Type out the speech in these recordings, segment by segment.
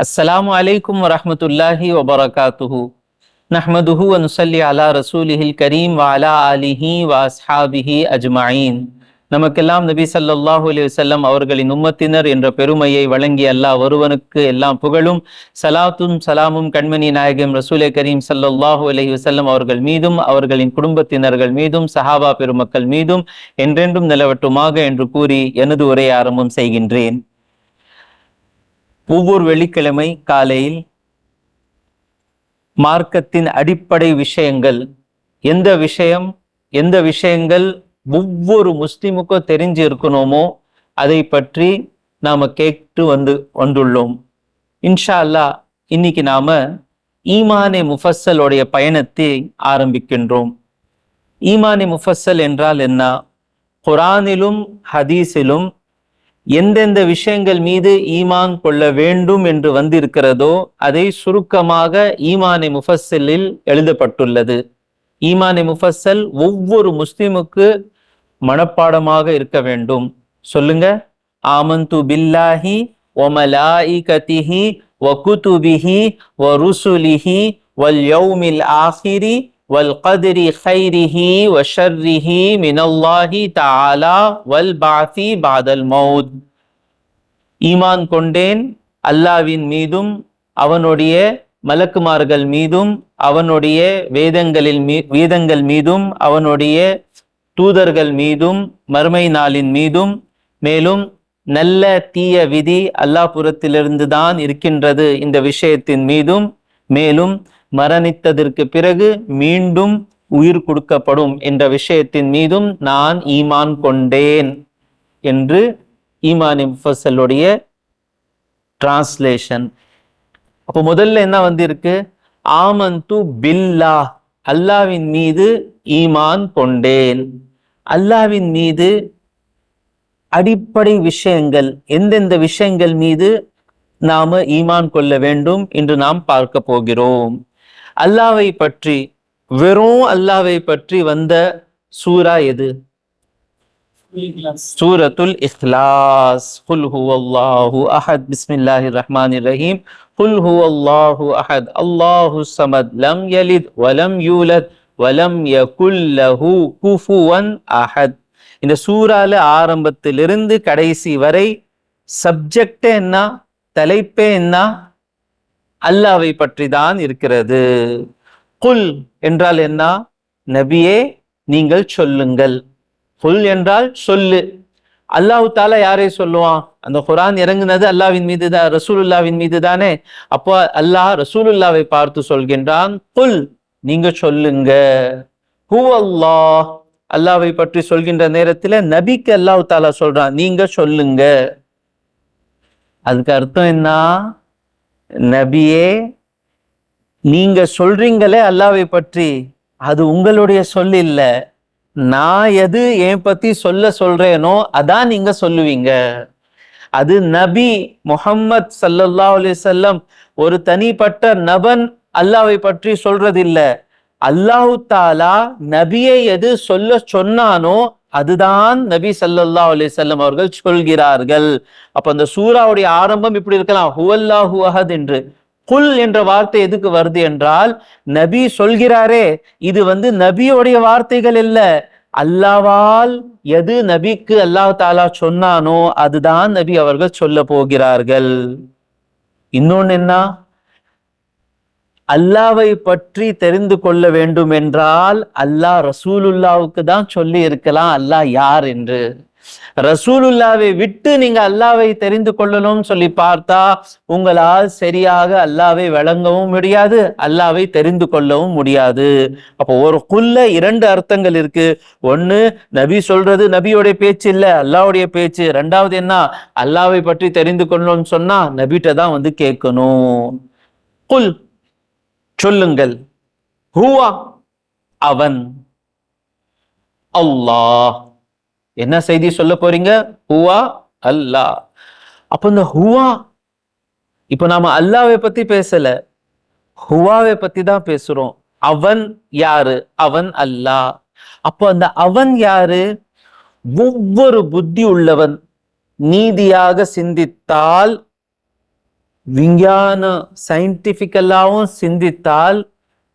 السلام عليكم ورحمة الله وبركاته نحمده ونصلي على رسوله الكريم وعلى آله وأصحابه أجمعين நமக்கெல்லாம் நபி ஸல்லல்லாஹு அலைஹி வஸல்லம் அவர்களின் உம்மத்தினர் என்ற பெருமையை வழங்கிய அல்லாஹ் ஒருவனுக்கு எல்லாம் புகழும் சலாத்தும் சலாமும் கண்மணி நாயகம் ரசூலே கரீம் ஸல்லல்லாஹு அலைஹி வஸல்லம் அவர்கள் மீதும் அவர்களின் குடும்பத்தினர்கள் மீதும் சஹாபா பெருமக்கள் மீதும் என்றென்றும் நிலவட்டுமாக என்று கூறி எனது உரையை ஆரம்பம் செய்கின்றேன் ஒவ்வொரு வெள்ளிக்கிழமை காலையில் மார்க்கத்தின் அடிப்படை விஷயங்கள் எந்த விஷயம் எந்த விஷயங்கள் ஒவ்வொரு முஸ்லிமுக்கும் தெரிஞ்சு இருக்கணுமோ அதை பற்றி நாம் கேட்டு வந்து வந்துள்ளோம். இன்ஷா அல்லாஹ் இன்னைக்கு நாம ஈமானே முஃபஸ்ஸலோடைய பயணத்தை ஆரம்பிக்கின்றோம். ஈமானே முஃபஸ்ஸல் என்றால் என்ன? குரானிலும் ஹதீஸிலும் எந்தெந்த விஷயங்கள் மீது ஈமான் கொள்ள வேண்டும் என்று வந்திருக்கிறதோ அதை சுருக்கமாக ஈமானை முஃபஸ்ஸலில் எழுதப்பட்டுள்ளது. ஈமானை முஃபஸ்ஸல் ஒவ்வொரு முஸ்லிமுக்கு மனப்பாடமாக இருக்க வேண்டும். சொல்லுங்க. ஆமந்து பில்லாஹி ஒமலாஇகதிஹி வ குதுபிஹி வ ருசுலிஹி வல் யௌமில் ஆஹிரி والقدر خيره وشره من الله تعالى والبعث بعد الموت ஈமான் கொண்டேன் அல்லாவின் மீதும் அவனுடைய மலக்குமார்கள் மீதும் அவனுடைய வேதங்களில் மீ வேதங்கள் மீதும் அவனுடைய தூதர்கள் மீதும் மறுமை நாளின் மீதும் மேலும் நல்ல தீய விதி அல்லாஹ் புறத்திலிருந்து தான் இருக்கின்றது இந்த விஷயத்தின் மீதும் மேலும் மரணித்ததற்கு பிறகு மீண்டும் உயிர் கொடுக்கப்படும் என்ற விஷயத்தின் மீதும் நான் ஈமான் கொண்டேன் என்று ஈமான் இம்ஃபசலுடைய டிரான்ஸ்லேஷன் அப்போ முதல்ல என்ன வந்திருக்கு? ஆமந்து பில்லா அல்லாவின் மீது ஈமான் கொண்டேன். அல்லாவின் மீது அடிப்படை விஷயங்கள் எந்தெந்த விஷயங்கள் மீது நாம ஈமான் கொள்ள வேண்டும் என்று நாம் பார்க்க போகிறோம். அல்லாவை பற்றி வெறும் அல்லாவை பற்றி வந்த சூரா எது? சூரத்துல் இஹ்லாஸ். குல் ஹுவல்லாஹு அஹத். பிஸ்மில்லாஹிர் ரஹ்மானிர் ரஹீம் குல் ஹுவல்லாஹு அஹத். அல்லாஹு சமத் லம் யலித் வலம் யூலத் வலம் யகுல் லஹு குஃபுவன் அஹத். இந்த சூறால ஆரம்பத்திலிருந்து கடைசி வரை சப்ஜெக்ட் என்ன? தலைப்பே என்ன? அல்லாவை பற்றி தான் இருக்கிறது. குல் என்றால் என்ன? நபியே நீங்கள் சொல்லுங்கள். குல் என்றால் சொல்லு. அல்லாஹு தாலா யாரை சொல்லுவான்? அந்த குரான் இறங்குனது அல்லாவின் மீது தான் ரசூலுல்லாவின் மீது தானே அப்போ அல்லாஹ் ரசூலுல்லாவை பார்த்து சொல்கின்றான் குல் நீங்க சொல்லுங்க. ஹூ அல்லாஹ் அல்லாவை பற்றி சொல்கின்ற நேரத்தில் நபிக்கு அல்லாஹு தாலா சொல்றான் நீங்க சொல்லுங்க. அதுக்கு அர்த்தம் என்ன? நபியே நீங்க சொல்றீங்களே அல்லாவை பற்றி. அது உங்களுடைய சொல் இல்லை. நான் எது என் பத்தி சொல்ல சொல்றேனோ அதான் நீங்க சொல்லுவீங்க. அது நபி முஹம்மத் சல்லல்லா அலைஹி ஒரு தனிப்பட்ட நபன் அல்லாவை பற்றி சொல்றதில்லை. அல்லாஹு தாலா நபியை எது சொல்ல சொன்னானோ அதுதான் நபி சல்லா அலிசல்லம் அவர்கள் சொல்கிறார்கள். அப்ப அந்த சூராவுடைய ஆரம்பம் இப்படி இருக்கலாம். ஹுவல்லாஹு அஹத் என்று. குல் என்ற வார்த்தை எதுக்கு வருது என்றால் நபி சொல்கிறாரே இது வந்து நபியோடைய வார்த்தைகள் இல்ல. அல்லாவால் எது நபிக்கு அல்லாஹ் தாலா சொன்னானோ அதுதான் நபி அவர்கள் சொல்ல போகிறார்கள். இன்னொன்னு என்ன? அல்லாவை பற்றி தெரிந்து கொள்ள வேண்டும் என்றால் அல்லாஹ் ரசூலுல்லாவுக்கு தான் சொல்லி இருக்கலாம். அல்லாஹ் யார் என்று. ரசூலுல்லாவை விட்டு நீங்க அல்லாவை தெரிந்து கொள்ளணும்னு சொல்லி பார்த்தா உங்களால் சரியாக அல்லாவை வழங்கவும் முடியாது அல்லாவை தெரிந்து கொள்ளவும் முடியாது. அப்போ ஒரு குல்ல இரண்டு அர்த்தங்கள் இருக்கு. ஒண்ணு நபி சொல்றது நபியோடைய பேச்சு இல்ல அல்லாவுடைய பேச்சு. ரெண்டாவது என்ன? அல்லாவை பற்றி தெரிந்து கொள்ளணும்னு சொன்னா நபிட்ட தான் வந்து கேட்கணும். குல் சொல்லுங்கள். ஹூவா? அவன். அல்லாஹ். என்ன செய்தி சொல்ல போறீங்க? ஹுவா? அல்லாஹ். அப்ப இந்த ஹுவா இப்ப நாம அல்லாவை பத்தி பேசல. ஹுவாவை பத்தி தான் பேசுறோம். அவன் யாரு? அவன் அல்லாஹ். அப்போ அந்த அவன் யாரு? ஒவ்வொரு புத்தி உள்ளவன். நீதியாக சிந்தித்தால் விஞ்ஞான சயின்டிஃபிக்கலாகவும் சிந்தித்தால்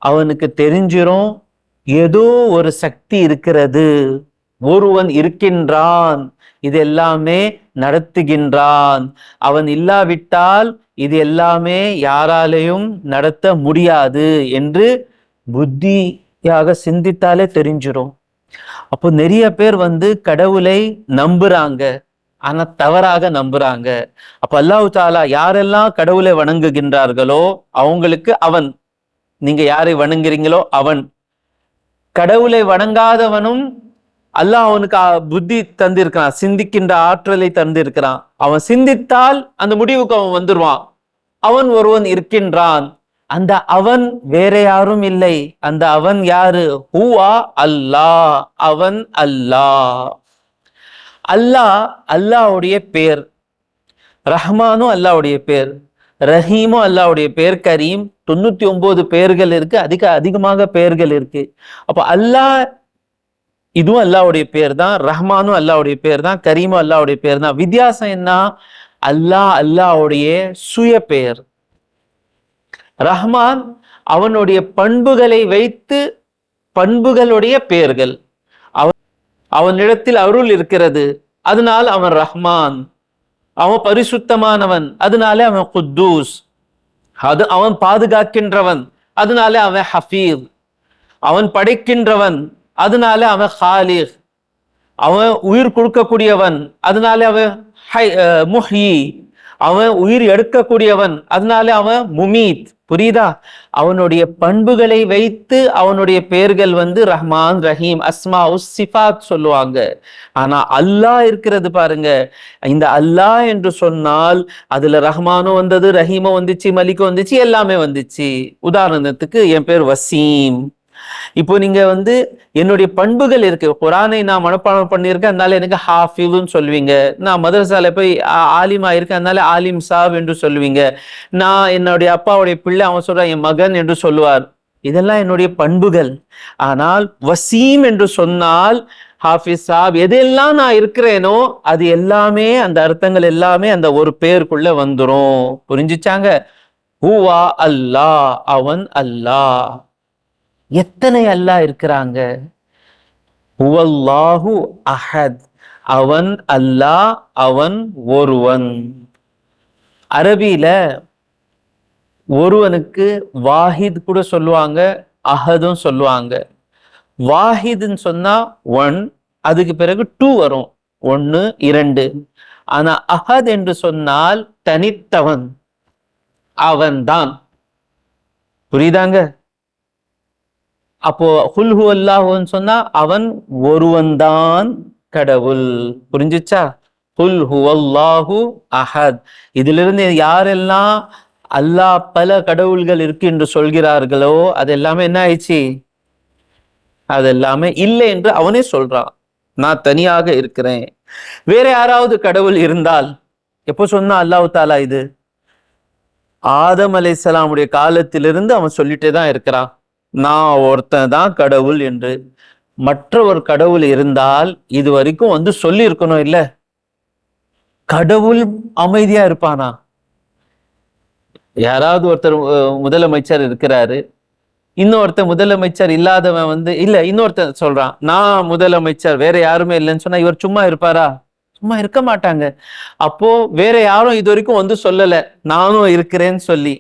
அவனுக்கு தெரிஞ்சிரும் ஏதோ ஒரு சக்தி இருக்கிறது. ஒருவன் இருக்கின்றான் இது எல்லாமே நடத்துகின்றான். அவன் இல்லாவிட்டால் இது எல்லாமே யாராலையும் நடத்த முடியாது என்று புத்தியாக சிந்தித்தாலே தெரிஞ்சிடும் அப்போ நிறைய பேர் வந்து கடவுளை நம்புறாங்க. ஆனா தவறாக நம்புறாங்க. அப்ப அல்லாஹ் தாலா யாரெல்லாம் கடவுளை வணங்குகின்றார்களோ அவங்களுக்கு அவன். நீங்க யாரை வணங்குறீங்களோ அவன். கடவுளை வணங்காதவனும் அல்லாஹ் அவனுக்கு புத்தி தந்திருக்கிறான் சிந்திக்கின்ற ஆற்றலை தந்திருக்கிறான். அவன் சிந்தித்தால் அந்த முடிவுக்கு அவன் வந்துருவான். அவன் ஒருவன் இருக்கின்றான். அந்த அவன் வேற யாரும் இல்லை. அந்த அவன் யாரு? ஹூவா அல்லாஹ். அவன் அல்லாஹ். அல்லாஹ் அல்லாவுடைய பேர். ரஹ்மானும் அல்லாவுடைய பேர். ரஹீமும் அல்லாவுடைய பேர். கரீம் தொண்ணூத்தி ஒன்பது பெயர்கள் இருக்கு. அதிக அதிகமாக பெயர்கள் இருக்கு. அப்போ அல்லாஹ் இதுவும் அல்லாவுடைய பேர் தான். ரஹ்மானும் அல்லாவுடைய பேர் தான். கரீமும் அல்லாவுடைய பேர் தான். வித்தியாசம் என்ன? அல்லாஹ் அல்லாவுடைய சுய பெயர் ரஹ்மான் அவனுடைய பண்புகளை வைத்து பண்புகளுடைய பெயர்கள் அவனிடத்தில் அருள் இருக்கிறது. அதனால் அவன் ரஹ்மான். அவன் பரிசுத்தமானவன். அதனாலே அவன் குத்தூஸ். அது அவன் பாதுகாக்கின்றவன். அதனாலே அவன் ஹஃபீர் அவன் படைக்கின்றவன். அதனால அவன் ஹாலிஹ் அவன் உயிர் கொடுக்கக்கூடியவன். அதனால அவன் ஹை அஹ் அவன் உயிர் எடுக்கக்கூடியவன். அதனால அவன் முமீத். புரியுதா? அவனுடைய பண்புகளை வைத்து அவனுடைய பெயர்கள் வந்து ரஹ்மான் ரஹீம் அஸ்மா உஸ் சிஃபாத் சொல்லுவாங்க. ஆனா அல்லாஹ் இருக்கிறது பாருங்க. இந்த அல்லாஹ் என்று சொன்னால் அதுல ரஹ்மானும் வந்தது ரஹீமும் வந்துச்சு மலிக்கும் வந்துச்சு எல்லாமே வந்துச்சு. உதாரணத்துக்கு என் பேர் வசீம். இப்போ நீங்க வந்து என்னுடைய பண்புகள் இருக்கு. குரானை நான் மனப்பாடம் பண்ணியிருக்கேன். அதனால எனக்கு ஹாஃபிதுன்னு சொல்லுவீங்க. நான் மதரசால போய் ஆலிமா இருக்கேன் அதனால ஆலிம் சாப் என்று சொல்லுவீங்க. நான் என்னுடைய அப்பாவுடைய பிள்ளை அவன் சொல்றான் என் மகன் என்று சொல்லுவார். இதெல்லாம் என்னுடைய பண்புகள். ஆனால் வசீம் என்று சொன்னால் ஹாஃபிஸ் சாப் எதெல்லாம் நான் இருக்கிறேனோ அது எல்லாமே அந்த அர்த்தங்கள் எல்லாமே அந்த ஒரு பேருக்குள்ள வந்துடும் புரிஞ்சுச்சாங்க? ஹூவா அல்லாஹ் அவன் அல்லாஹ். எத்தனை அல்லாஹ் இருக்கிறாங்க? அஹத். அவன் அல்லாஹ் அவன் ஒருவன். அரபியில ஒருவனுக்கு வாஹித் கூட சொல்லுவாங்க அஹதும் சொல்லுவாங்க. வாஹிதுன்னு சொன்னா ஒன் அதுக்கு பிறகு டூ வரும். ஒன்னு இரண்டு. ஆனா அஹத் என்று சொன்னால் தனித்தவன். அவன்தான். புரியுதாங்க? அப்போ ஹுல்ஹு அல்லாஹுன்னு சொன்னா அவன் ஒருவன்தான் கடவுள். புரிஞ்சுச்சா? ஹுல் ஹுவல்லாஹு அஹத். இதிலிருந்து யாரெல்லாம் அல்லாஹ் பல கடவுள்கள் இருக்கு என்று சொல்கிறார்களோ அது எல்லாமே என்ன ஆயிடுச்சு? அது எல்லாமே இல்லை என்று அவனே சொல்றான். நான் தனியாக இருக்கிறேன். வேற யாராவது கடவுள் இருந்தால் எப்போ சொன்னா அல்லாஹு தாலா இது? ஆதம் அலை காலத்திலிருந்து அவன் சொல்லிட்டே தான் இருக்கிறான். நான் ஒருத்தன் தான் கடவுள் என்று. மற்ற ஒரு கடவுள் இருந்தால் இது வரைக்கும் வந்து சொல்லியிருக்கணும் இல்லை. இல்ல கடவுள் அமைதியா இருப்பானா? யாராவது ஒருத்தர் முதலமைச்சர் இருக்கிறாரு. இன்னொருத்தர் முதலமைச்சர் இல்லாதவன் வந்து இல்ல இன்னொருத்தன் சொல்றான் நான் முதலமைச்சர் வேற யாருமே இல்லைன்னு சொன்னா இவர் சும்மா இருப்பாரா? சும்மா இருக்க மாட்டாங்க. அப்போ வேற யாரும் இது வரைக்கும் வந்து சொல்லல. நானும் இருக்கிறேன்னு சொல்லி.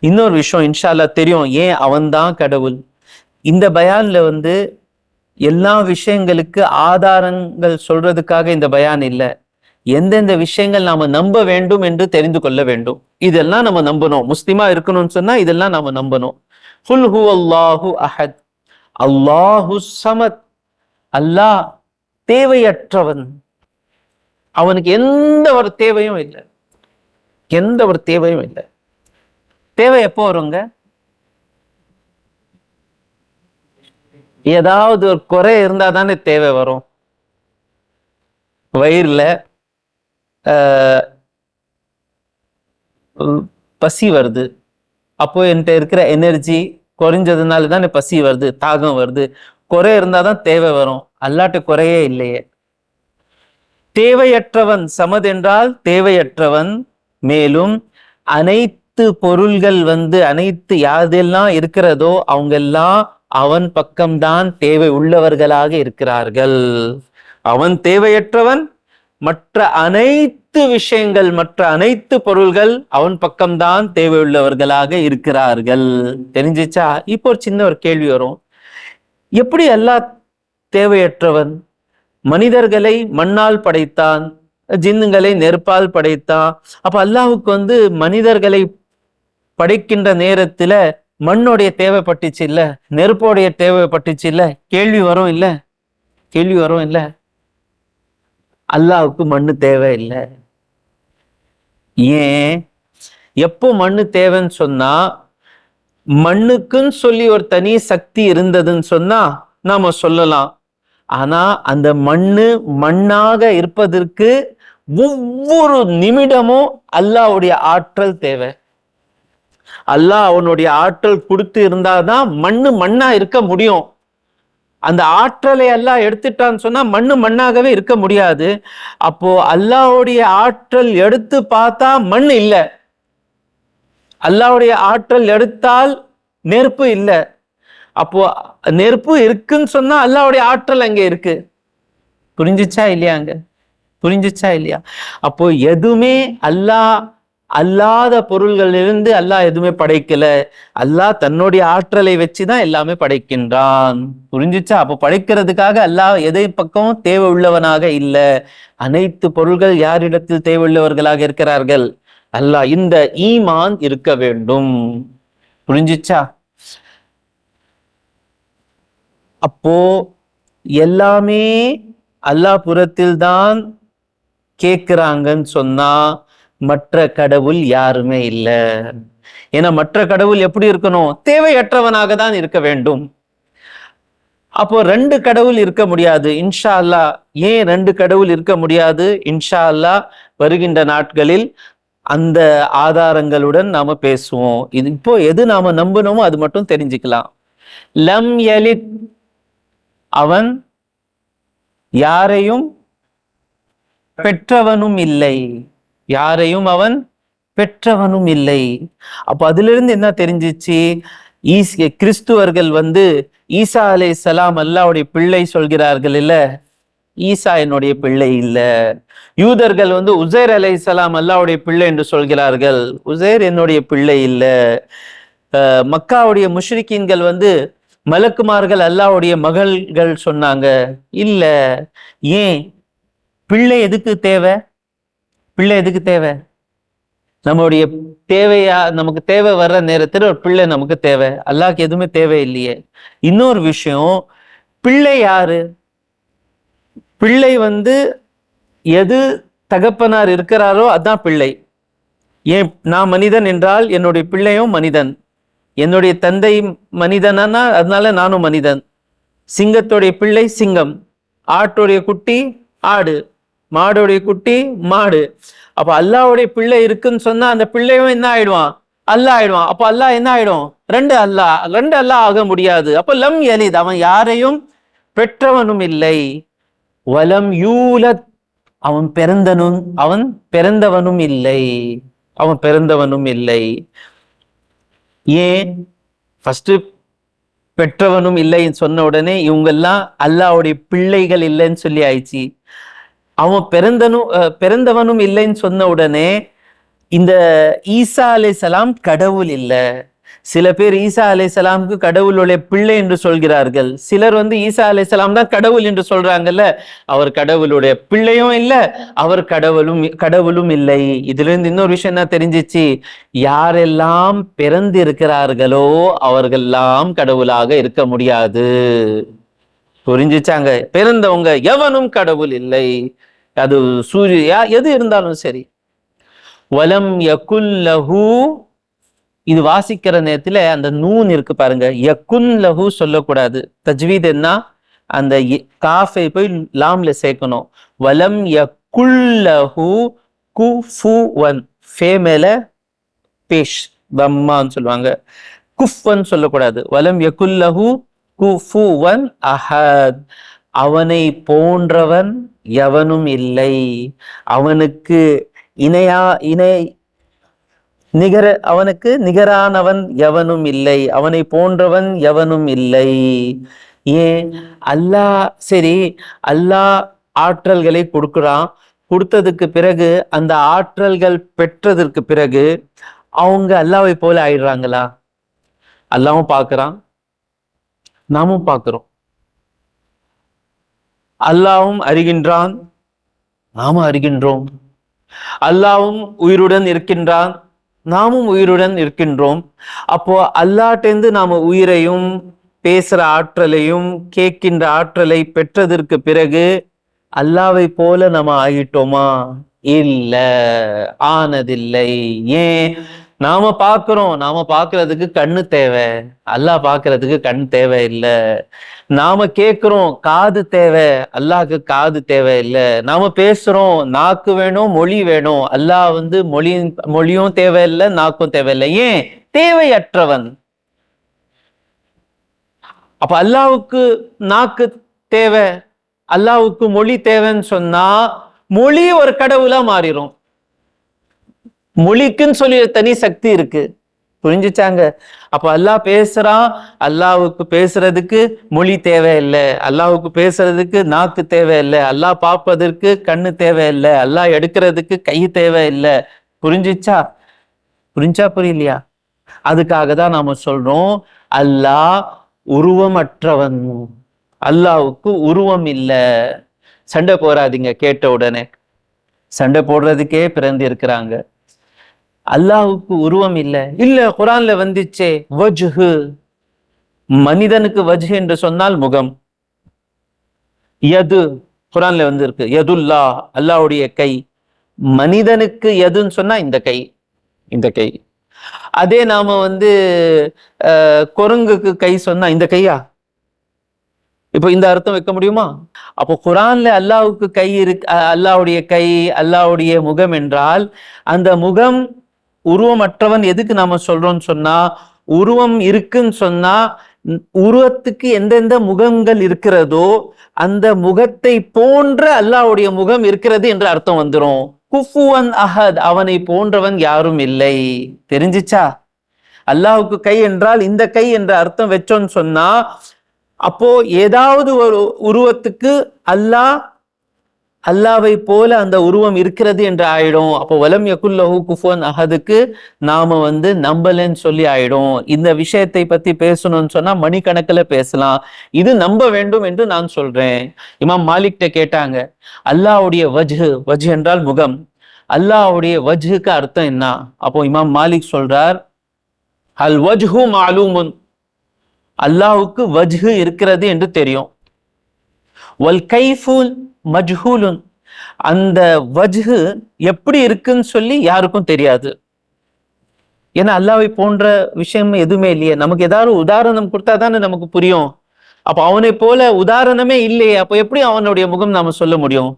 இன்னொரு விஷயம் இன்ஷால்லா தெரியும். ஏன் அவன்தான் கடவுள்? இந்த பயானில் வந்து எல்லா விஷயங்களுக்கு ஆதாரங்கள் சொல்றதுக்காக இந்த பயான் இல்லை. எந்தெந்த விஷயங்கள் நாம நம்ப வேண்டும் என்று தெரிந்து கொள்ள வேண்டும். இதெல்லாம் நம்ம நம்பணும். முஸ்லிமா இருக்கணும்னு சொன்னா இதெல்லாம் நாம நம்பணும். குல் ஹு அல்லாஹு அஹத். அல்லாஹு சமத். அல்லாஹ் தேவையற்றவன். அவனுக்கு எந்த ஒரு தேவையும் இல்லை. எந்த ஒரு தேவையும் இல்லை. தேவை எப்போ வருங்க? ஏதாவது ஒரு குறை இருந்தா தானே தேவை வரும். வயிறுல ஆஹ், பசி வருது. அப்போ என்கிட்ட இருக்கிற எனர்ஜி குறைஞ்சதுனால தானே பசி வருது தாகம் வருது. குறை இருந்தாதான் தேவை வரும். அல்லாட்டு குறையே இல்லையே. தேவையற்றவன் சமதென்றால் தேவையற்றவன் மேலும் அனைத்து அனைத்து பொருள்கள் வந்து அனைத்து யாதெல்லாம் இருக்கிறதோ அவங்க எல்லாம் அவன் பக்கம்தான் தேவை உள்ளவர்களாக இருக்கிறார்கள். அவன் தேவையற்றவன் மற்ற அனைத்து விஷயங்கள் மற்ற அனைத்து பொருள்கள் அவன் பக்கம்தான் தேவையுள்ளவர்களாக இருக்கிறார்கள். தெரிஞ்சிச்சா? இப்போ ஒரு சின்ன ஒரு கேள்வி வரும். எப்படி எல்லா தேவையற்றவன்? மனிதர்களை மண்ணால் படைத்தான் ஜின்னுங்களை நெருப்பால் படைத்தான். அப்ப அல்லாஹுக்கு வந்து மனிதர்களை படைக்கின்ற நேரத்துல மண்ணுடைய தேவைப்பட்டுச்சு இல்ல? நெருப்போடைய தேவைப்பட்டுச்சு இல்ல? கேள்வி வரும் இல்ல? கேள்வி வரும் இல்ல? அல்லாவுக்கு மண்ணு தேவை இல்லை. ஏன்? எப்போ மண்ணு தேவைன்னு சொன்னா மண்ணுக்குன்னு சொல்லி ஒரு தனி சக்தி இருந்ததுன்னு சொன்னா நாம சொல்லலாம். ஆனா அந்த மண்ணு மண்ணாக இருப்பதற்கு ஒவ்வொரு நிமிடமும் அல்லாஹ்வுடைய ஆற்றல் தேவை. அல்லாஹ் அவனுடைய ஆற்றல் கொடுத்து இருந்தாதான் மண்ணு மண்ணா இருக்க முடியும். அந்த ஆற்றலை எல்லாம் எடுத்துட்டான்னு சொன்னா மண்ணு மண்ணாகவே இருக்க முடியாது. அப்போ அல்லாவுடைய ஆற்றல் எடுத்து பார்த்தா மண் இல்லை. அல்லாவுடைய ஆற்றல் எடுத்தால் நெருப்பு இல்லை. அப்போ நெருப்பு இருக்குன்னு சொன்னா அல்லாவுடைய ஆற்றல் அங்கே இருக்கு. இல்லையா இல்லையாங்க புரிஞ்சிச்சா இல்லையா? அப்போ எதுவுமே அல்லாஹ் அல்லாத பொருள்களிலிருந்து அல்லாஹ் எதுவுமே படைக்கல. அல்லாஹ் தன்னுடைய ஆற்றலை வச்சு தான் எல்லாமே படைக்கின்றான். புரிஞ்சிச்சா? அப்போ படைக்கிறதுக்காக அல்லாஹ் எதை பக்கம் தேவை உள்ளவனாக இல்லை. அனைத்து பொருள்கள் யாரிடத்தில் தேவை உள்ளவர்களாக இருக்கிறார்கள்? அல்லாஹ் இந்த ஈமான் இருக்க வேண்டும். புரிஞ்சிச்சா? அப்போ எல்லாமே அல்லாஹ் புறத்தில் தான் கேட்கிறாங்கன்னு சொன்னா மற்ற கடவுள் யாருமே இல்லை. ஏன்னா மற்ற கடவுள் எப்படி இருக்கணும்? தேவையற்றவனாக தான் இருக்க வேண்டும். அப்போ ரெண்டு கடவுள் இருக்க முடியாது. இன்ஷா அல்லா ஏன் ரெண்டு கடவுள் இருக்க முடியாது? இன்ஷா அல்லாஹ் வருகின்ற நாட்களில் அந்த ஆதாரங்களுடன் நாம பேசுவோம். இது இப்போ எது நாம நம்பணுமோ அது மட்டும் தெரிஞ்சுக்கலாம். லம் எலித் அவன் யாரையும் பெற்றவனும் இல்லை. யாரையும் அவன் பெற்றவனும் இல்லை. அப்போ அதிலிருந்து என்ன தெரிஞ்சிச்சு? ஈஸ் கிறிஸ்துவர்கள் வந்து ஈசா அலை சலாம் அல்லாவுடைய பிள்ளை சொல்கிறார்கள் இல்ல ஈசா என்னுடைய பிள்ளை இல்ல. யூதர்கள் வந்து உசேர் அலை சலாம் அல்லாவுடைய பிள்ளை என்று சொல்கிறார்கள். உசேர் என்னுடைய பிள்ளை இல்ல. மக்காவுடைய முஷ்ரிக்கீன்கள் வந்து மலக்குமார்கள் அல்லாவுடைய மகள்கள் சொன்னாங்க இல்ல ஏன்? பிள்ளை எதுக்கு தேவை? பிள்ளை எதுக்கு தேவை? நம்மளுடைய தேவையா நமக்கு தேவை வர்ற நேரத்தில் ஒரு பிள்ளை நமக்கு தேவை. அல்லாக்கு எதுவுமே தேவை இல்லையே இன்னொரு விஷயம் பிள்ளை யாரு? பிள்ளை வந்து எது தகப்பனார் இருக்கிறாரோ அதான் பிள்ளை. ஏன் நான் மனிதன் என்றால் என்னுடைய பிள்ளையும் மனிதன். என்னுடைய தந்தை மனிதனா அதனால நானும் மனிதன். சிங்கத்துடைய பிள்ளை சிங்கம். ஆட்டுடைய குட்டி ஆடு. மாடுடைய குட்டி மாடு. அப்ப அல்லாவுடைய பிள்ளை இருக்குன்னு சொன்னா அந்த பிள்ளையும் என்ன ஆயிடுவான்? அல்லா ஆயிடுவான். அப்ப அல்லாஹ் என்ன ஆயிடும்? ரெண்டு அல்லாஹ் ரெண்டு அல்லாஹ் ஆக முடியாது. அப்ப லம் எலித் அவன் யாரையும் பெற்றவனும் இல்லை. வலம் யூலத். அவன் பிறந்தனும் அவன் பிறந்தவனும் இல்லை. அவன் பிறந்தவனும் இல்லை. ஏன்? ஃபர்ஸ்ட் பெற்றவனும் இல்லைன்னு சொன்ன உடனே இவங்கெல்லாம் அல்லாவுடைய பிள்ளைகள் இல்லைன்னு சொல்லி ஆயிடுச்சு. அவன் பிறந்தனும் அஹ், பிறந்தவனும் இல்லைன்னு சொன்ன உடனே இந்த ஈசா அலேசலாம் கடவுள் இல்லை. சில பேர் ஈசா அலைசலாமுக்கு கடவுளுடைய பிள்ளை என்று சொல்கிறார்கள். சிலர் வந்து ஈசா அலைசலாம் தான் கடவுள் என்று சொல்றாங்கல்ல. அவர் கடவுளுடைய பிள்ளையும் இல்லை அவர் கடவுளும் கடவுளும் இல்லை. இதுல இருந்து இன்னொரு விஷயம் என்ன தெரிஞ்சிச்சு? யாரெல்லாம் பிறந்து இருக்கிறார்களோ அவர்களெல்லாம் கடவுளாக இருக்க முடியாது. புரிஞ்சிச்சாங்க? பிறந்தவங்க எவனும் கடவுள் இல்லை. அது சூரியா எது இருந்தாலும் சரி. வலம் யகுல்லஹு இது வாசிக்கிற நேரத்தில் அந்த நூன் இருக்கு பாருங்க. யகுன் லஹு சொல்லக்கூடாது. தஜ்வீத் என்ன? அந்த காஃபை போய் லாம்ல சேர்க்கணும். வலம் யகுல்லஹு குஃபுவன் ஃபே மேல பேஷ் தம்மான்னு சொல்லுவாங்க. குஃபன் சொல்லக்கூடாது. வலம் யகுல்லஹு குஃபுவன் அஹத் அவனை போன்றவன் எவனும் இல்லை. அவனுக்கு இணையா இணை நிகர அவனுக்கு நிகரானவன் எவனும் இல்லை. அவனை போன்றவன் எவனும் இல்லை. ஏன்? அல்லாஹ் சரி அல்லாஹ் ஆற்றல்களை கொடுக்குறான். கொடுத்ததுக்கு பிறகு அந்த ஆற்றல்கள் பெற்றதற்கு பிறகு அவங்க அல்லாவை போல ஆயிடுறாங்களா? அல்லாவும் பார்க்குறான். நாமும் பார்க்கிறோம். அல்லாவும் அறிகின்றான். நாமும் அறிகின்றோம். அல்லாவும் உயிருடன் இருக்கின்றான். நாமும் உயிருடன் இருக்கின்றோம். அப்போ அல்லாட்டேந்து நாம உயிரையும் பேசுற ஆற்றலையும் கேட்கின்ற ஆற்றலை பெற்றதற்கு பிறகு அல்லாவை போல நம்ம ஆகிட்டோமா? இல்லை. ஆனதில்லை. ஏன்? நாம பார்க்கிறோம் நாம பார்க்கறதுக்கு கண்ணு தேவை. அல்லாஹ் பார்க்கறதுக்கு கண் தேவை இல்லை நாம கேட்கிறோம் காது தேவை. அல்லாஹ்க்கு காது தேவை இல்லை நாம பேசுறோம். நாக்கு வேணும் மொழி வேணும். அல்லாஹ் வந்து மொழி மொழியும் தேவையில்லை நாக்கும் தேவையில்லை. ஏன்? தேவையற்றவன். அப்ப அல்லாவுக்கு நாக்கு தேவை. அல்லாவுக்கு மொழி தேவைன்னு சொன்னா மொழி ஒரு கடவுளா மாறிடும் மொழிக்குன்னு சொல்லி தனி சக்தி இருக்கு. புரிஞ்சுச்சாங்க? அப்ப அல்லாஹ் பேசுறான் அல்லாவுக்கு பேசுறதுக்கு மொழி தேவையில்லை. அல்லாவுக்கு பேசுறதுக்கு நாக்கு தேவையில்லை. அல்லாஹ் பார்ப்பதற்கு கண்ணு தேவையில்லை. அல்லாஹ் எடுக்கிறதுக்கு கை தேவையில்லை. புரிஞ்சிச்சா? புரிஞ்சா புரியலையா? அதுக்காக தான் நாம சொல்றோம் அல்லாஹ் உருவமற்றவன். அல்லாவுக்கு உருவம் இல்லை. சண்டை போறாதீங்க கேட்ட உடனே. சண்டை போடுறதுக்கே பிறந்து இருக்கிறாங்க அல்லாஹுக்கு உருவம் இல்லை. இல்ல குரான்ல வந்துச்சே வஜ்ஹு. மனிதனுக்கு வஜ்ஹு என்று சொன்னால் முகம். எது குரான்ல வந்திருக்கு. எதுல்லா அல்லாவுடைய அல்லாஹ்வுடைய கை. மனிதனுக்கு எதுன்னு சொன்னா இந்த கை. இந்த கை. அதே நாம வந்து குரங்குக்கு கை சொன்னா இந்த கையா? இப்போ இந்த அர்த்தம் வைக்க முடியுமா? அப்போ குரான்ல அல்லாவுக்கு கை இருக்கு அல்லாவுடைய அல்லாஹ்வுடைய கை அல்லாஹ்வுடைய முகம் என்றால் அந்த முகம் உருவமற்றவன் எதுக்கு நாம சொல்றோம்னு சொன்னா உருவம் இருக்குன்னு சொன்னா உருவத்துக்கு எந்தெந்த முகங்கள் இருக்கிறதோ அந்த முகத்தை போன்ற அல்லாஹ்வுடைய முகம் இருக்கிறது என்று அர்த்தம் வந்துடும் குஃபுவன் அஹத் அவனை போன்றவன் யாரும் இல்லை. தெரிஞ்சுச்சா? அல்லாஹுக்கு கை என்றால் இந்த கை என்ற அர்த்தம் வச்சோன்னு சொன்னா அப்போ ஏதாவது ஒரு உருவத்துக்கு அல்லாஹ் அல்லாவை போல அந்த உருவம் இருக்கிறது என்று ஆயிடும். அப்போ வலம் யகுல்லஹு குஃபுவன் அஹதுக்கு நாம வந்து நம்பலன்னு சொல்லி ஆயிடும். இந்த விஷயத்தை பத்தி பேசணும்னு சொன்னா மணிக்கணக்கில் பேசலாம். இது நம்ப வேண்டும் என்று நான் சொல்றேன். இமாம் மாலிக்ட கேட்டாங்க அல்லாஹ்வுடைய வஜ்ஹு வஜ் என்றால் முகம். அல்லாவுடைய வஜ்ஹுக்கு அர்த்தம் என்ன? அப்போ இமாம் மாலிக் சொல்றார் அல் வஜ்ஹு மாலூமுன். அல்லாவுக்கு வஜ்ஹு இருக்கிறது என்று தெரியும். வல் கைஃபுல் மஜ்ஹூலுன். அந்த வஜ்ஹு எப்படி இருக்குன்னு சொல்லி யாருக்கும் தெரியாது. ஏன்னா அல்லாவை போன்ற விஷயம் எதுவுமே இல்லையே. நமக்கு ஏதாவது உதாரணம் கொடுத்தா தானே நமக்கு புரியும். அப்போ அவனை போல உதாரணமே இல்லையே. அப்போ எப்படி அவனுடைய முகம் நாம சொல்ல முடியும்?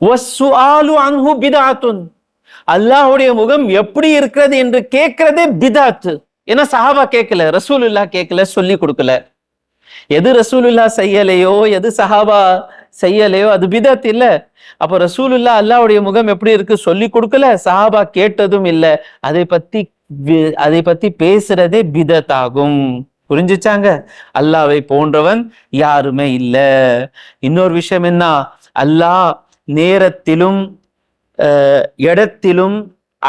அல்லாஹுடைய பிதாத்துன். அல்லாஹ்வுடைய முகம் எப்படி இருக்கிறது என்று கேட்கிறதே பிதாத்து. ஏன்னா சஹாபா கேட்கல ரசூலுல்லா கேட்கல சொல்லி கொடுக்கல. எது ரசூலுல்லா செய்யலையோ எது சஹாபா செய்யலையோ அது பிதத் இல்ல. அப்போ ரசூலுல்லா அல்லாவுடைய முகம் எப்படி இருக்கு சொல்லி கொடுக்கல சஹாபா கேட்டதும் இல்ல. அதை பத்தி வி- அதை பத்தி பேசுறதே பிதத் ஆகும் புரிஞ்சுச்சாங்க? அல்லாவை போன்றவன் யாருமே இல்லை. இன்னொரு விஷயம் என்ன? அல்லாஹ் நேரத்திலும் அஹ், இடத்திலும்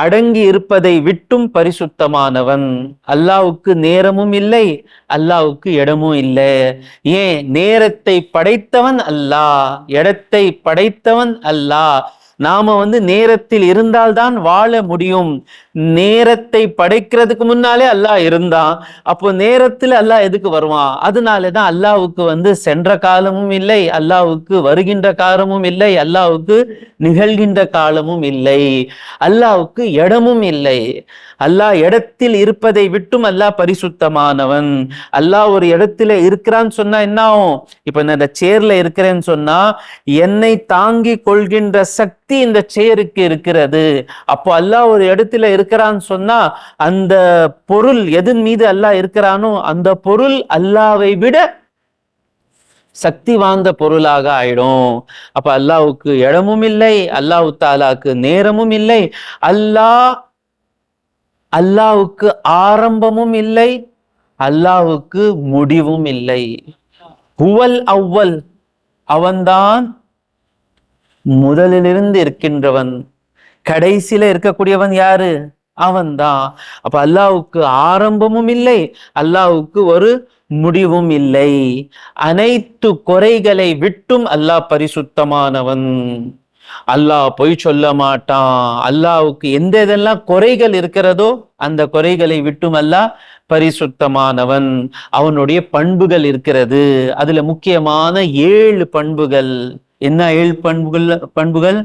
அடங்கி இருப்பதை விட்டும் பரிசுத்தமானவன். அல்லாவுக்கு நேரமும் இல்லை அல்லாவுக்கு இடமும் இல்லை. ஏன்? நேரத்தை படைத்தவன் அல்லாஹ் இடத்தை படைத்தவன் அல்லாஹ் நாம வந்து நேரத்தில் இருந்தால்தான் வாழ முடியும். நேரத்தை படைக்கிறதுக்கு முன்னாலே அல்லாஹ் இருந்தான். அப்போ நேரத்தில் அல்லாஹ் எதுக்கு வருவான்? அதனால தான் வந்து சென்ற காலமும் இல்லை அல்லாவுக்கு வருகின்ற காலமும் இல்லை அல்லாவுக்கு நிகழ்கின்ற காலமும் இல்லை. அல்லாவுக்கு இடமும் இல்லை. அல்லாஹ் இடத்தில் இருப்பதை விட்டும் அல்லாஹ் பரிசுத்தமானவன். அல்லாஹ் ஒரு இடத்துல இருக்கிறான்னு சொன்னா என்ன ஆகும்? இப்ப நான் இந்த சேர்ல இருக்கிறேன்னு சொன்னா என்னை தாங்கி கொள்கின்ற சக்தி இந்த சேருக்கு இருக்கிறது. அப்போ அல்லாஹ் ஒரு இடத்துல இருக்கிறான்னு சொன்னா அந்த பொருள் எதன் மீது அல்லாஹ் இருக்கிறானோ அந்த பொருள் அல்லாவை விட சக்தி வாய்ந்த பொருளாக ஆயிடும். அப்ப அல்லாவுக்கு இடமும் இல்லை அல்லாஹ் தாலாவுக்கு நேரமும் இல்லை அல்லாஹ் அல்லாவுக்கு ஆரம்பமும் இல்லை அல்லாவுக்கு முடிவும் இல்லை. ஹுவல் அவ்வல் அவன்தான் முதலிலிருந்து இருக்கின்றவன். கடைசியில இருக்கக்கூடியவன் யாரு? அவன்தான். அப்ப அல்லாவுக்கு ஆரம்பமும் இல்லை அல்லாவுக்கு ஒரு முடிவும் இல்லை. அனைத்து குறைகளை விட்டும் அல்லாஹ் பரிசுத்தமானவன். அல்லாஹ் பொய் சொல்ல மாட்டான். அல்லாவுக்கு எந்த இதெல்லாம் குறைகள் இருக்கிறதோ அந்த குறைகளை விட்டும் அல்லாஹ் பரிசுத்தமானவன். அவனுடைய பண்புகள் இருக்கிறது. அதுல முக்கியமான ஏழு பண்புகள். என்ன ஏழு பண்புகள் பண்புகள்?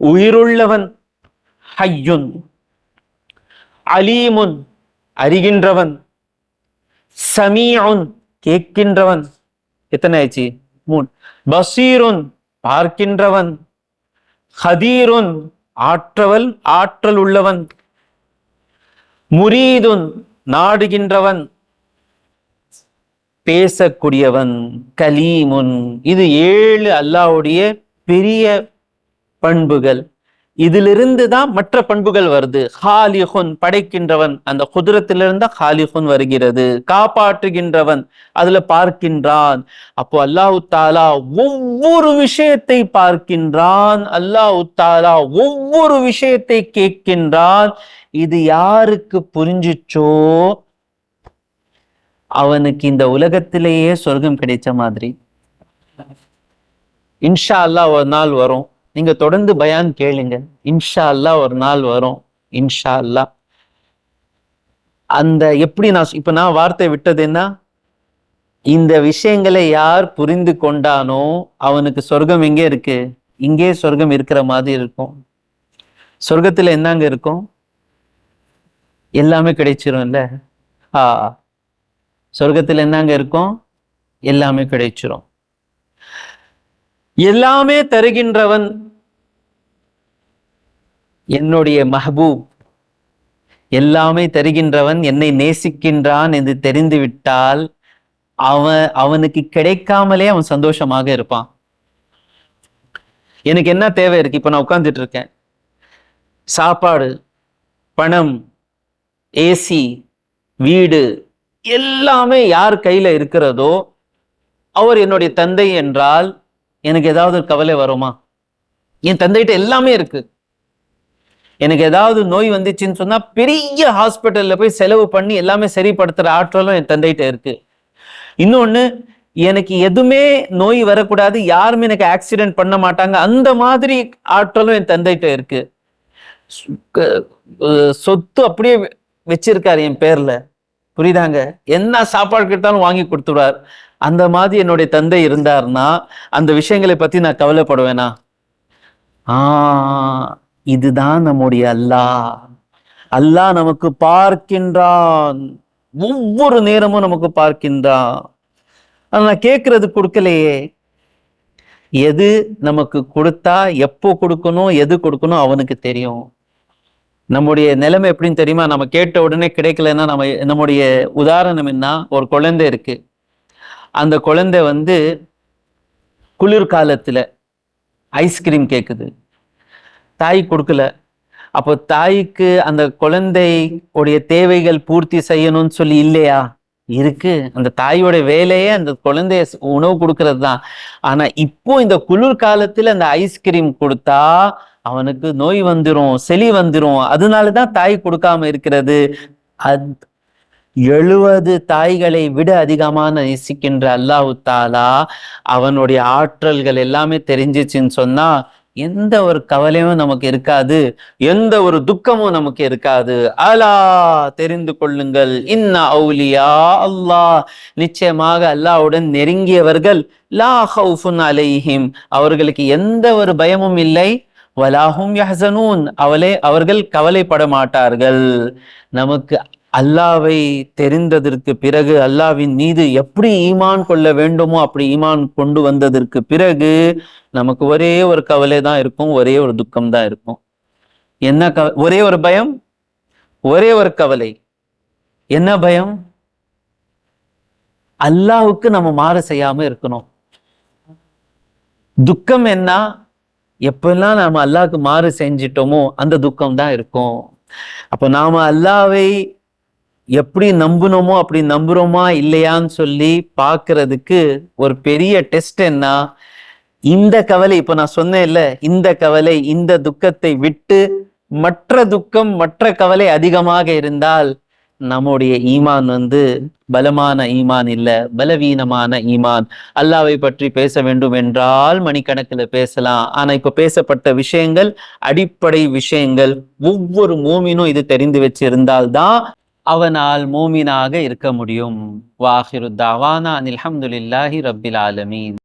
உயிருள்ளவன் ஹையுன் அலீமுன் அறிகின்றவன் சமீஉன் கேட்கின்றவன். எத்தனை ஆயிடுச்சு? மூணு. பசீருன் பார்க்கின்றவன். ஹதீருன் ஆற்றவல் ஆற்றல் உள்ளவன். முரீதுன் நாடுகின்றவன். பேசக்கூடியவன் கலீமுன். இது ஏழு அல்லாவுடைய பெரிய பண்புகள். இதிலிருந்து தான் மற்ற பண்புகள் வருது. ஹாலிஹுன் படைக்கின்றவன். அந்த குதிரத்திலிருந்து ஹாலிஹுன் வருகிறது. காப்பாற்றுகின்றவன். அதுல பார்க்கின்றான். அப்போ அல்லாஹு தாலா ஒவ்வொரு விஷயத்தை பார்க்கின்றான். அல்லாஹு தாலா ஒவ்வொரு விஷயத்தை கேட்கின்றான். இது யாருக்கு புரிஞ்சிச்சோ? அவனுக்கு இந்த உலகத்திலேயே சொர்க்கம் கிடைச்ச மாதிரி. இன்ஷா அல்லாஹ் ஒரு நாள் வரும். நீங்க தொடர்ந்து பயான் கேளுங்க. இன்ஷா அல்லாஹ் ஒரு நாள் வரும். இன்ஷா அல்லாஹ் அந்த எப்படி நான் இப்ப நான் வார்த்தை விட்டது என்ன? இந்த விஷயங்களை யார் புரிந்து கொண்டானோ அவனுக்கு சொர்க்கம் எங்கே இருக்கு? இங்கே சொர்க்கம் இருக்கிற மாதிரி இருக்கும். சொர்க்கத்துல என்னங்க இருக்கும்? எல்லாமே கிடைச்சிரும்ல ஆ. சொர்க்கத்துல என்னங்க இருக்கும்? எல்லாமே கிடைச்சிரும். எல்லாமே தருகின்றவன் என்னுடைய மஹபூப். எல்லாமே தருகின்றவன் என்னை நேசிக்கின்றான் என்று தெரிந்துவிட்டால் அவன் அவனுக்கு கிடைக்காமலே அவன் சந்தோஷமாக இருப்பான். எனக்கு என்ன தேவை இருக்கு? இப்ப நான் உட்கார்ந்துட்டு இருக்கேன். சாப்பாடு பணம் ஏசி வீடு எல்லாமே யார் கையில இருக்கிறதோ அவர் என்னுடைய தந்தை என்றால் எனக்கு ஏதாவது ஒரு கவலை வருமா? என் தந்தைகிட்ட எல்லாமே இருக்கு. எனக்கு ஏதாவது நோய் வந்துச்சுன்னு சொன்னா பெரிய ஹாஸ்பிட்டல்ல போய் செலவு பண்ணி எல்லாமே சரிப்படுத்துற ஆற்றலும் என் தந்தைகிட்ட இருக்கு. இன்னொன்னு எனக்கு எதுவுமே நோய் வரக்கூடாது. யாருமே எனக்கு ஆக்சிடென்ட் பண்ண மாட்டாங்க. அந்த மாதிரி ஆற்றலும் என் தந்தைகிட்ட இருக்கு. சொத்து அப்படியே வச்சிருக்காரு என் பேர்ல. புரியுதாங்க? என்ன சாப்பாடு கேட்டாலும் வாங்கி கொடுத்துடுவார். அந்த மாதிரி என்னுடைய தந்தை இருந்தார்னா அந்த விஷயங்களை பத்தி நான் கவலைப்படுவேனா? ஆ இதுதான் நம்முடைய அல்லாஹ் அல்லாஹ் நமக்கு பார்க்கின்றான். ஒவ்வொரு நேரமும் நமக்கு பார்க்கின்றான். நான் கேட்கறது கொடுக்கலையே. எது நமக்கு கொடுத்தா எப்போ கொடுக்கணும் எது கொடுக்கணும் அவனுக்கு தெரியும். நம்முடைய நிலைமை எப்படின்னு தெரியுமா? நம்ம கேட்ட உடனே கிடைக்கலன்னா நம்ம நம்முடைய உதாரணம் என்ன? ஒரு குழந்தை இருக்குது அந்த குழந்தை வந்து குளிர்காலத்தில் ஐஸ்கிரீம் கேட்குது தாய் கொடுக்கல. அப்போ தாய்க்கு அந்த குழந்தை உடைய தேவைகள் பூர்த்தி செய்யணும்னு சொல்லி இல்லையா? இருக்கு. அந்த தாயோட வேலையே அந்த குழந்தைய உணவு கொடுக்கறது தான் ஆனா இப்போ இந்த குளிர் காலத்துல அந்த ஐஸ்கிரீம் கொடுத்தா அவனுக்கு நோய் வந்துடும் செளி வந்துடும் வந்துரும். அதனாலதான் தாய் கொடுக்காம இருக்கிறது. அத் எழுவது தாய்களை விட அதிகமாக நேசிக்கின்ற அல்லாஹு தாலா அவனுடைய ஆற்றல்கள் எல்லாமே தெரிஞ்சிச்சுன்னு சொன்னா எந்த ஒரு கவலையும் நமக்கு இருக்காது எந்த ஒரு துக்கமும் நமக்கு இருக்காது. அலா தெரிந்து கொள்ளுங்கள். இன்ன அவுலியா அல்லாஹ். நிச்சயமாக அல்லாஹ்வுடன் நெருங்கியவர்கள் லா ஹவுஃபுன் அலைஹிம். அவர்களுக்கு எந்த ஒரு பயமும் இல்லை. வலாஹும் யஹசனூன். அவளே அவர்கள் கவலைப்பட மாட்டார்கள். நமக்கு அல்லாவை தெரிந்ததற்கு பிறகு அல்லாவின் மீது எப்படி ஈமான் கொள்ள வேண்டுமோ அப்படி ஈமான் கொண்டு வந்ததற்கு பிறகு நமக்கு ஒரே ஒரு கவலை தான் இருக்கும் ஒரே ஒரு துக்கம் தான் இருக்கும். என்ன கவ ஒரே ஒரு பயம்? ஒரே ஒரு கவலை. என்ன பயம்? அல்லாவுக்கு நம்ம மாறு செய்யாம இருக்கணும். துக்கம் என்ன? எப்பெல்லாம் நாம அல்லாவுக்கு மாறு செஞ்சிட்டோமோ அந்த துக்கம் தான் இருக்கும். அப்போ நாம அல்லாவை எப்படி நம்புனோமோ அப்படி நம்புறோமா இல்லையான்னு சொல்லி பார்க்கறதுக்கு ஒரு பெரிய டெஸ்ட் என்ன? இந்த கவலை இப்போ நான் சொன்னேன் இல்லை இந்த கவலை இந்த துக்கத்தை விட்டு மற்ற துக்கம் மற்ற கவலை அதிகமாக இருந்தால் நம்முடைய ஈமான் வந்து பலமான ஈமான் இல்லை பலவீனமான ஈமான். அல்லாவை பற்றி பேச வேண்டும் என்றால் மணிக்கணக்கில் பேசலாம். ஆனால் இப்போ பேசப்பட்ட விஷயங்கள் அடிப்படை விஷயங்கள் ஒவ்வொரு மூமினும் இது தெரிந்து வச்சிருந்தால்தான் அவனால் மூமினாக இருக்க முடியும். வாஹிரு தாவானா அனில் அல்ஹம்துலில்லாஹி ரப்பில் ஆலமீன்.